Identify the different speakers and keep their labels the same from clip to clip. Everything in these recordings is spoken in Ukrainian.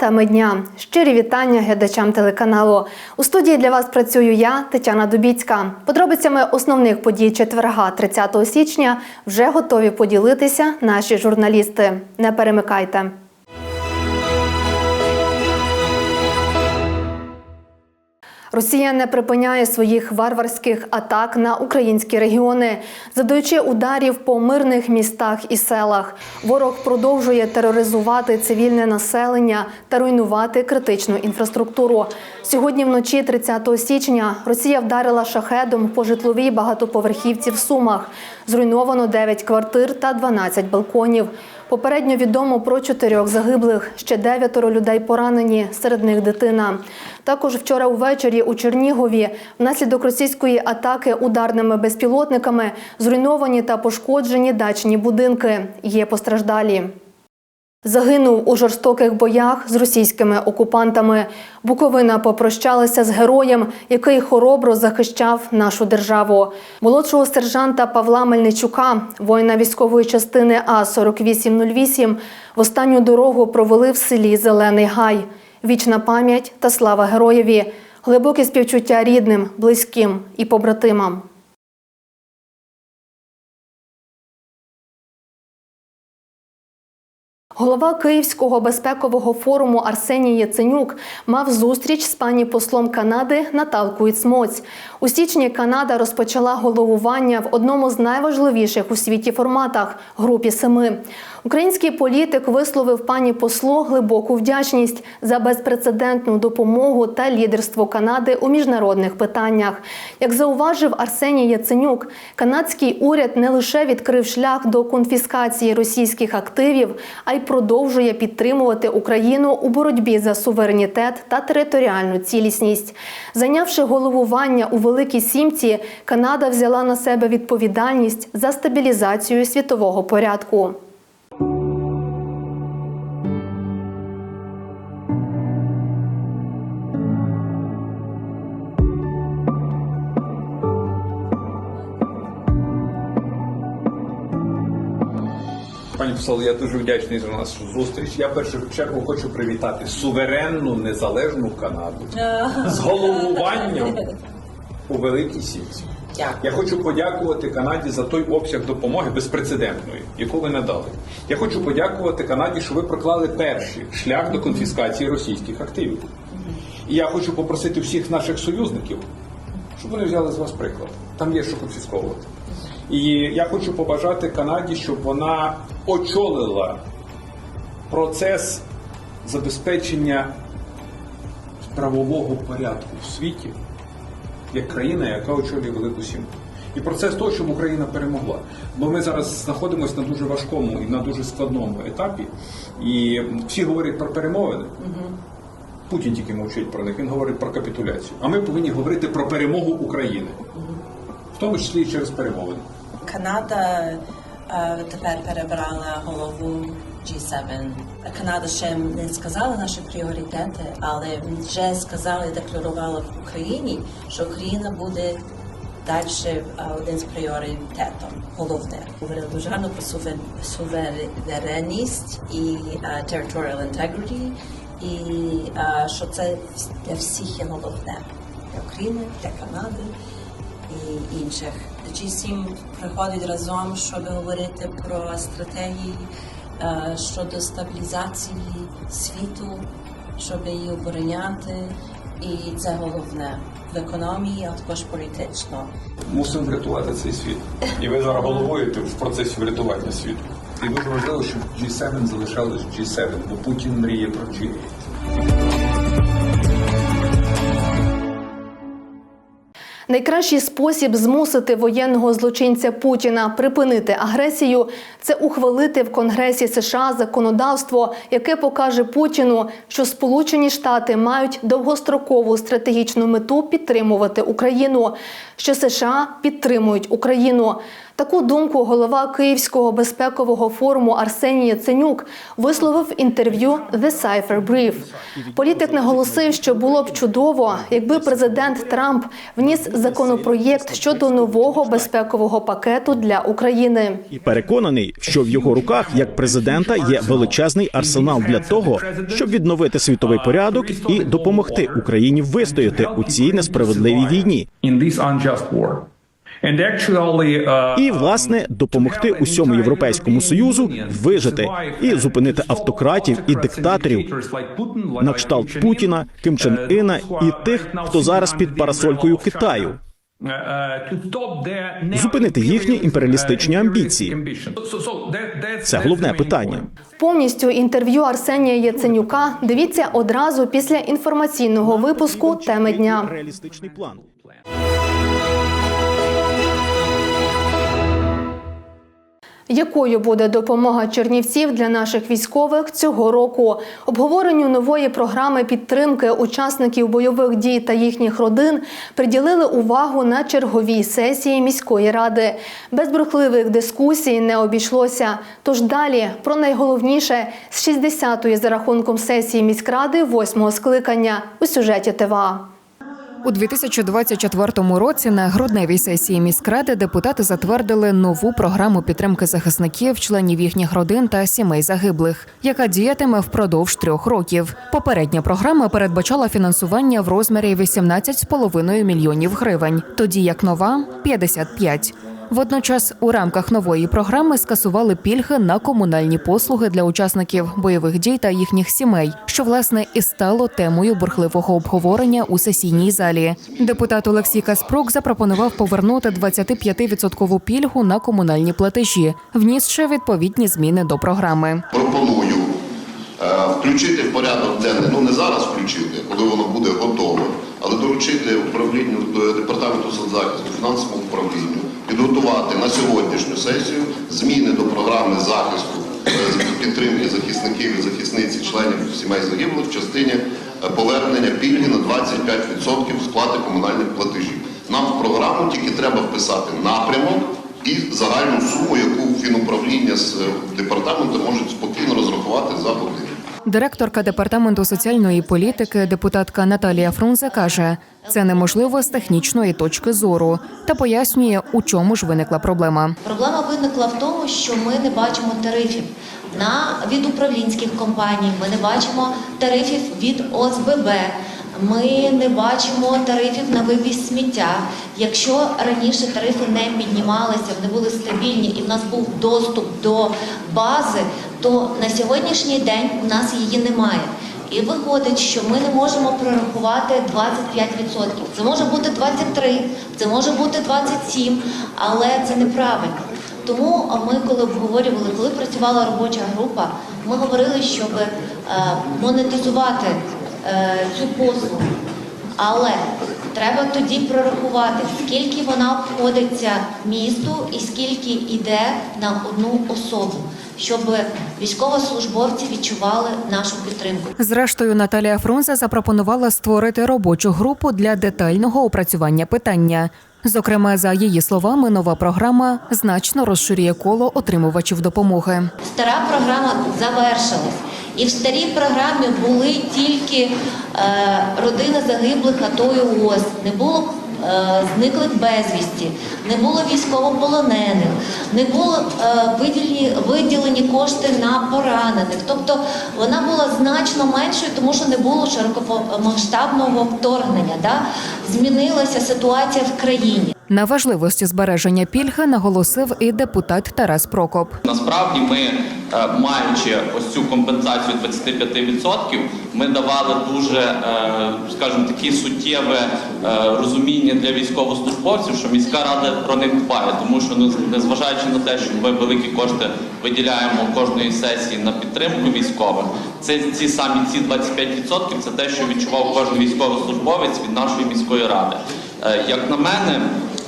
Speaker 1: Та Медня. Щирі вітання глядачам телеканалу. У студії для вас працюю я, Тетяна Дубіцька. Подробицями основних подій четверга, 30 січня, вже готові поділитися наші журналісти. Не перемикайте. Росія не припиняє своїх варварських атак на українські регіони, задаючи ударів по мирних містах і селах. Ворог продовжує тероризувати цивільне населення та руйнувати критичну інфраструктуру. Сьогодні вночі, 30 січня, Росія вдарила шахедом по житловій багатоповерхівці в Сумах. Зруйновано 9 квартир та 12 балконів. Попередньо відомо про чотирьох загиблих, ще дев'ятеро людей поранені, серед них дитина. Також вчора увечері у Чернігові внаслідок російської атаки ударними безпілотниками зруйновані та пошкоджені дачні будинки. Є постраждалі. Загинув у жорстоких боях з російськими окупантами. Буковина попрощалася з героєм, який хоробро захищав нашу державу. Молодшого сержанта Павла Мельничука, воїна військової частини А 4808 в останню дорогу провели в селі Зелений Гай. Вічна пам'ять та слава героєві, глибоке співчуття рідним, близьким і побратимам. Голова Київського безпекового форуму Арсеній Яценюк мав зустріч з пані послом Канади Наталкою Цмоць. У січні Канада розпочала головування в одному з найважливіших у світі форматах групі семи. Український політик висловив пані послу глибоку вдячність за безпрецедентну допомогу та лідерство Канади у міжнародних питаннях. Як зауважив Арсеній Яценюк, канадський уряд не лише відкрив шлях до конфіскації російських активів, а й продовжує підтримувати Україну у боротьбі за суверенітет та територіальну цілісність. Зайнявши головування у Великій Сімці, Канада взяла на себе відповідальність за стабілізацію світового порядку.
Speaker 2: Пані посол, я дуже вдячний за нашу зустріч. Я в першу чергу хочу привітати суверенну незалежну Канаду з головуванням у Великій Сімці. Я хочу подякувати Канаді за той обсяг допомоги безпрецедентної, яку ви надали. Я хочу подякувати Канаді, що ви проклали перший шлях до конфіскації російських активів. І я хочу попросити всіх наших союзників, щоб вони взяли з вас приклад. Там є що конфісковувати. І я хочу побажати Канаді, щоб вона очолила процес забезпечення правового порядку в світі як країна, яка очолює Велику Сімку. І процес того, щоб Україна перемогла. Бо ми зараз знаходимося на дуже важкому і на дуже складному етапі. І всі говорять про перемовини. Путін тільки мовчить про них, він говорить про капітуляцію. А ми повинні говорити про перемогу України, в тому числі і через перемовини.
Speaker 3: Канада тепер перебрала голову G7. Канада ще не сказала наші пріоритети, але вже сказала і декларувала в Україні, що Україна буде далі е, один з пріоритетом. Головне говорила дуже гарно про суверенність і е, territorial integrity, і е, що це для всіх є головне для України, для Канади і інших. G7 приходить разом, щоб говорити про стратегії е, щодо стабілізації світу, щоб її обороняти, і це головне в економії, а також політично.
Speaker 2: Мусимо врятувати цей світ. І ви зараз головуєте в процесі врятування світу. І дуже важливо, щоб G7 залишалось G7, бо Путін мріє про G8.
Speaker 1: Найкращий спосіб змусити воєнного злочинця Путіна припинити агресію це ухвалити в Конгресі США законодавство, яке покаже Путіну, що Сполучені Штати мають довгострокову стратегічну мету підтримувати Україну, що США підтримують Україну. Таку думку голова Київського безпекового форуму Арсеній Яценюк висловив інтерв'ю The Cipher Brief. Політик наголосив, що було б чудово, якби президент Трамп вніс законопроєкт щодо нового безпекового пакету для України.
Speaker 4: і переконаний, що в його руках як президента є величезний арсенал для того, щоб відновити світовий порядок і допомогти Україні вистояти у цій несправедливій війні,
Speaker 5: uh,
Speaker 4: і власне допомогти усьому європейському союзу вижити і зупинити автократів і диктаторів на кшталт Путіна, Ким Чен Іна і тих, хто зараз під парасолькою Китаю.
Speaker 5: зупинити їхні імперіалістичні амбіції.
Speaker 4: Це головне питання.
Speaker 1: Повністю інтерв'ю Арсенія Яценюка дивіться одразу після інформаційного випуску теми дня.
Speaker 4: Реалістичний план.
Speaker 1: Якою буде допомога чернівців для наших військових цього року? Обговоренню нової програми підтримки учасників бойових дій та їхніх родин приділили увагу на черговій сесії міської ради. Без брехливих дискусій не обійшлося. Тож далі про найголовніше з 60-ї за рахунком сесії міськради 8-го скликання у сюжеті ТВА.
Speaker 6: У 2024 році на грудневій сесії міськради депутати затвердили нову програму підтримки захисників, членів їхніх родин та сімей загиблих, яка діятиме впродовж трьох років. Попередня програма передбачала фінансування в розмірі 18,5 мільйонів гривень, тоді як нова 55. Водночас у рамках нової програми скасували пільги на комунальні послуги для учасників бойових дій та їхніх сімей, що власне і стало темою бурхливого обговорення у сесійній залі. Депутат Олексій Каспрук запропонував повернути 25-відсоткову пільгу на комунальні платежі, внісши відповідні зміни до програми.
Speaker 7: пропоную е, включити в порядок денний, ну не зараз включити, коли воно буде готове, але доручити управлінню до департаменту соцзахисту, фінансовому управлінню, підготувати на сьогоднішню сесію зміни до програми захисту е, підтримки захисників і захисниць, членів сімей загиблих в частині е, повернення пільги на 25% сплати комунальних платежів. Нам в програму тільки треба вписати напрямок і загальну суму, яку фінуправління з е, департаменту можуть спокійно розрахувати за годину.
Speaker 6: Директорка департаменту соціальної політики, депутатка Наталія Фрунзе каже, це неможливо з технічної точки зору та пояснює, у чому ж виникла проблема.
Speaker 8: Проблема виникла в тому, що ми не бачимо тарифів на від управлінських компаній. Ми не бачимо тарифів від ОСББ. Ми не бачимо тарифів на вивіз сміття. Якщо раніше тарифи не піднімалися, вони були стабільні і в нас був доступ до бази, то на сьогоднішній день у нас її немає. І виходить, що ми не можемо прорахувати 25%. Це може бути 23, це може бути 27, але це неправильно. Тому ми, коли обговорювали, коли працювала робоча група, ми говорили, щоб е, монетизувати е, цю послугу. Але треба тоді прорахувати, скільки вона обходиться місту і скільки йде на одну особу, щоб військовослужбовці відчували нашу підтримку.
Speaker 6: Зрештою, Наталія Фрунзе запропонувала створити робочу групу для детального опрацювання питання. Зокрема, за її словами, нова програма значно розширює коло отримувачів допомоги.
Speaker 8: Стара програма завершилась. І в старій програмі були тільки е, родини загиблих АТО і ООС, не було зниклих безвісті, не було військовополонених, не було е, виділені, виділені кошти на поранених. Тобто вона була значно меншою, тому що не було широкомасштабного вторгнення. Да? Змінилася ситуація в країні.
Speaker 6: На важливості збереження пільги наголосив і депутат Тарас Прокоп.
Speaker 9: Насправді ми, е, маючи ось цю компенсацію 25%, ми давали дуже, е, скажімо, таке суттєве е, розуміння для військовослужбовців, що міська рада про них дбає, тому що ну, незважаючи на те, що ми великі кошти виділяємо кожної сесії на підтримку військових, це ці самі ці 25% це те, що відчував кожен військовослужбовець від нашої міської ради. Як на мене,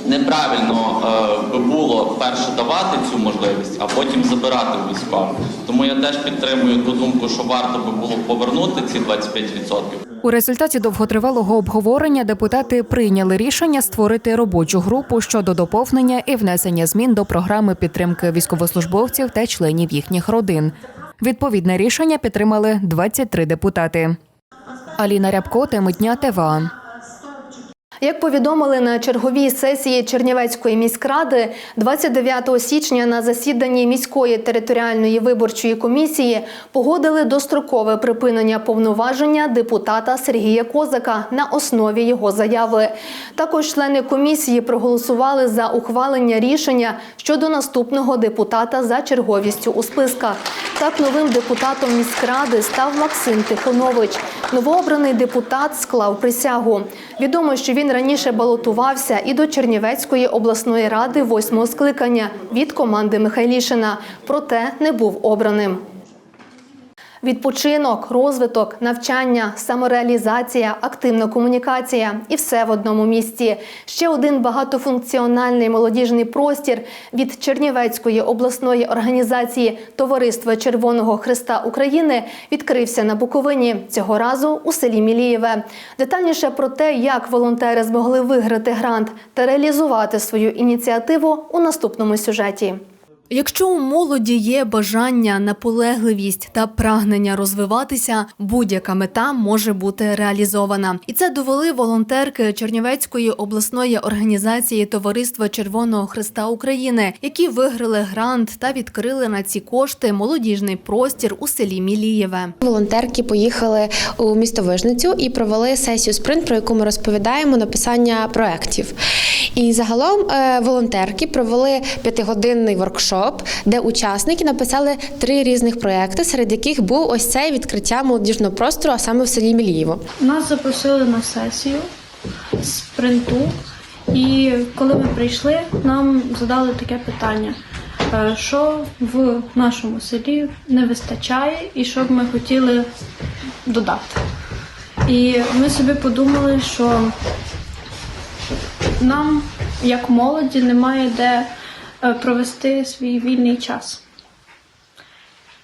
Speaker 9: неправильно е, би було перше давати цю можливість, а потім забирати у. Тому я теж підтримую ту думку, що варто би було повернути ці 25%.
Speaker 6: У результаті довготривалого обговорення депутати прийняли рішення створити робочу групу щодо доповнення і внесення змін до програми підтримки військовослужбовців та членів їхніх родин. Відповідне рішення підтримали 23 депутати. Аліна Рябко, теми дня ТВА.
Speaker 1: Як повідомили на черговій сесії Чернівецької міськради, 29 січня на засіданні міської територіальної виборчої комісії погодили дострокове припинення повноваження депутата Сергія Козака на основі його заяви. Також члени комісії проголосували за ухвалення рішення щодо наступного депутата за черговістю у списках. Так, новим депутатом міськради став Максим Тихонович. Новообраний депутат склав присягу. Відомо, що він раніше балотувався і до Чернівецької обласної ради восьмого скликання від команди Михайлішина, проте не був обраним. Відпочинок, розвиток, навчання, самореалізація, активна комунікація і все в одному місці. Ще один багатофункціональний молодіжний простір від Чернівецької обласної організації Товариства Червоного Христа України відкрився на Буковині цього разу у селі Мілієве. Детальніше про те, як волонтери змогли виграти грант та реалізувати свою ініціативу у наступному сюжеті. Якщо у молоді є бажання, наполегливість та прагнення розвиватися, будь-яка мета може бути реалізована. І це довели волонтерки Чернівецької обласної організації Товариства Червоного Христа України, які виграли грант та відкрили на ці кошти молодіжний простір у селі Мілієве.
Speaker 10: Волонтерки поїхали у місто Вижницю і провели сесію спринт, про яку ми розповідаємо написання проєктів. І загалом е, волонтерки провели п'ятигодинний воркшоп, де учасники написали три різних проєкти, серед яких був ось цей відкриття молодіжного простору, а саме в селі Мілієво.
Speaker 11: Нас запросили на сесію спринту, і коли ми прийшли, нам задали таке питання: е, що в нашому селі не вистачає, і що б ми хотіли додати. І ми собі подумали, що нам, як молоді, немає де провести свій вільний час.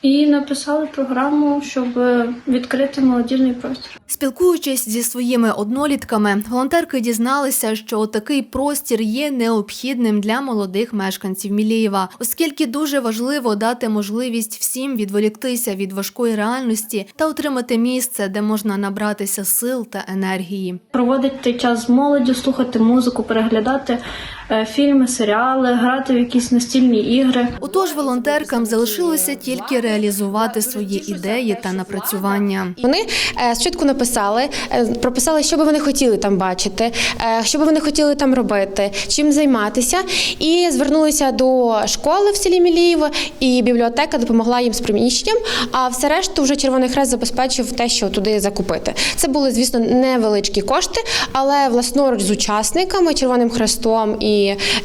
Speaker 11: І написали програму, щоб е, відкрити молодіжний простір.
Speaker 1: Спілкуючись зі своїми однолітками, волонтерки дізналися, що такий простір є необхідним для молодих мешканців Мілієва, оскільки дуже важливо дати можливість всім відволіктися від важкої реальності та отримати місце, де можна набратися сил та енергії.
Speaker 11: Проводити час з молоддю, слухати музику, переглядати е, фільми, серіали, грати в якісь настільні ігри.
Speaker 1: Отож, волонтеркам залишилося тільки реалізувати свої ідеї та напрацювання.
Speaker 10: Вони е, спочатку написали, е, прописали, що би вони хотіли там бачити, е, що би вони хотіли там робити, чим займатися, і звернулися до школи в селі Мілієво, і бібліотека допомогла їм з приміщенням. А все решту вже Червоний Хрест забезпечив те, що туди закупити. Це були, звісно, невеличкі кошти, але власноруч з учасниками, Червоним Хрестом і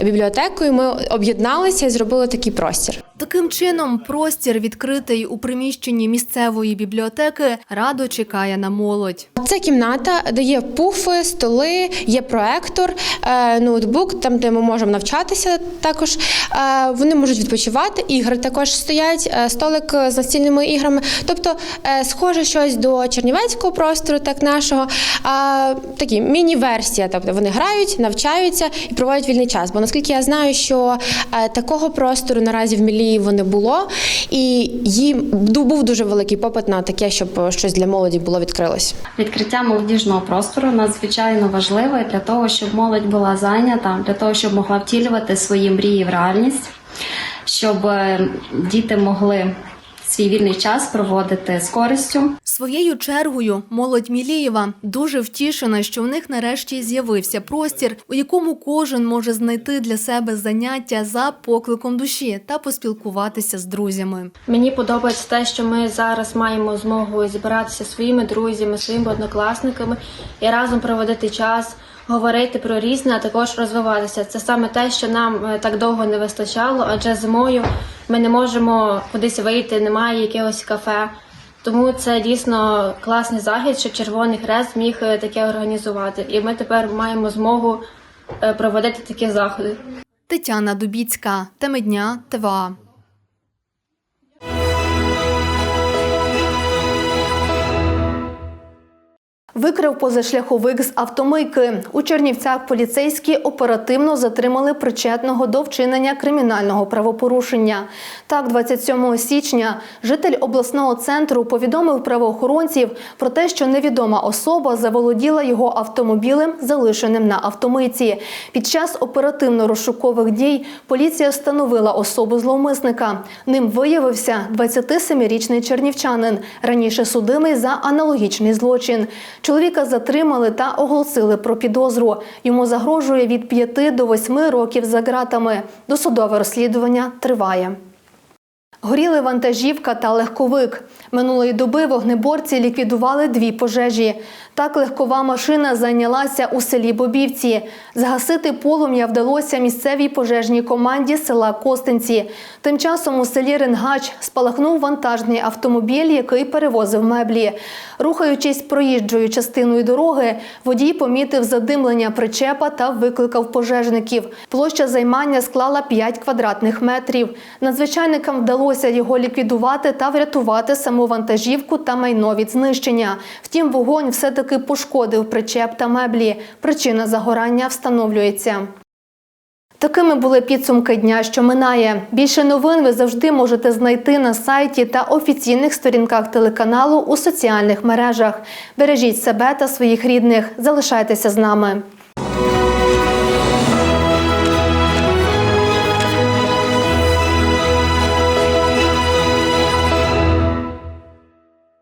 Speaker 10: бібліотекою ми об'єдналися і зробили такий простір.
Speaker 1: Таким чином, простір, відкритий у приміщенні місцевої бібліотеки, радо чекає на молодь.
Speaker 10: Це кімната, де є пуфи, столи, є проектор, е, ноутбук, там де ми можемо навчатися. Також Е, вони можуть відпочивати. Ігри також стоять, е, столик з настільними іграми. Тобто, схоже щось до чернівецького простору, так нашого. Такі міні-версія. Тобто вони грають, навчаються і проводять вільний час. Бо наскільки я знаю, що такого простору наразі в Міліїво не було, і їм був дуже великий попит на таке, щоб щось для молоді було відкрилось.
Speaker 12: Відкриття молодіжного простору надзвичайно важливе для того, щоб молодь була зайнята, для того, щоб могла втілювати свої мрії в реальність, щоб е, діти могли свій вільний час проводити з користю.
Speaker 1: Своєю чергою молодь Мілієва дуже втішена, що в них нарешті з'явився простір, у якому кожен може знайти для себе заняття за покликом душі та поспілкуватися з друзями.
Speaker 11: Мені подобається те, що ми зараз маємо змогу зібратися своїми друзями, своїми однокласниками і разом проводити час, говорити про різне, а також розвиватися. Це саме те, що нам е, так довго не вистачало, адже зимою ми не можемо кудись вийти, немає якогось кафе. Тому це дійсно класний захід, що Червоний Хрест міг е, таке організувати. І ми тепер маємо змогу е, проводити такі заходи.
Speaker 1: Тетяна Дубіцька, теми дня ТВА. Викрив позашляховик з автомийки. У Чернівцях поліцейські оперативно затримали причетного до вчинення кримінального правопорушення. Так, 27 січня житель обласного центру повідомив правоохоронців про те, що невідома особа заволоділа його автомобілем, залишеним на автомийці. Під час оперативно-розшукових дій поліція встановила особу зловмисника. Ним виявився 27-річний чернівчанин, раніше судимий за аналогічний злочин. Чоловіка затримали та оголосили про підозру. Йому загрожує від 5 до 8 років за ґратами. Досудове розслідування триває. Горіли вантажівка та легковик. Минулої доби вогнеборці ліквідували дві пожежі. Так легкова машина зайнялася у селі Бобівці. Згасити полум'я вдалося місцевій пожежній команді села Костинці. Тим часом у селі Ренгач спалахнув вантажний автомобіль, який перевозив меблі. Рухаючись проїжджою частиною дороги, водій помітив задимлення причепа та викликав пожежників. Площа займання склала 5 квадратних метрів. Надзвичайникам вдалося його ліквідувати та врятувати саму вантажівку та майно від знищення. Втім, вогонь все-таки пошкодив причеп та меблі. Причина загорання встановлюється. Такими були підсумки дня, що минає. Більше новин ви завжди можете знайти на сайті та офіційних сторінках телеканалу у соціальних мережах. Бережіть себе та своїх рідних. Залишайтеся з нами.